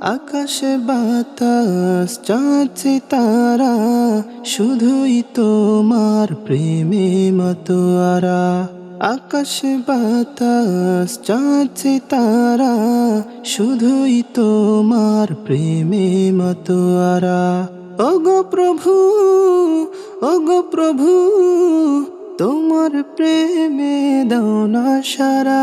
আকাশে বাতাস, চাঁদ তারা, শুধুই তোমার প্রেমে মতোয়ারা। আকাশে বাতাস, চাঁদ তারা, শুধুই তোমার প্রেমে মতোয়ারা। ওগো প্রভু ওগো প্রভু, তোমার প্রেমে দাও না সারা।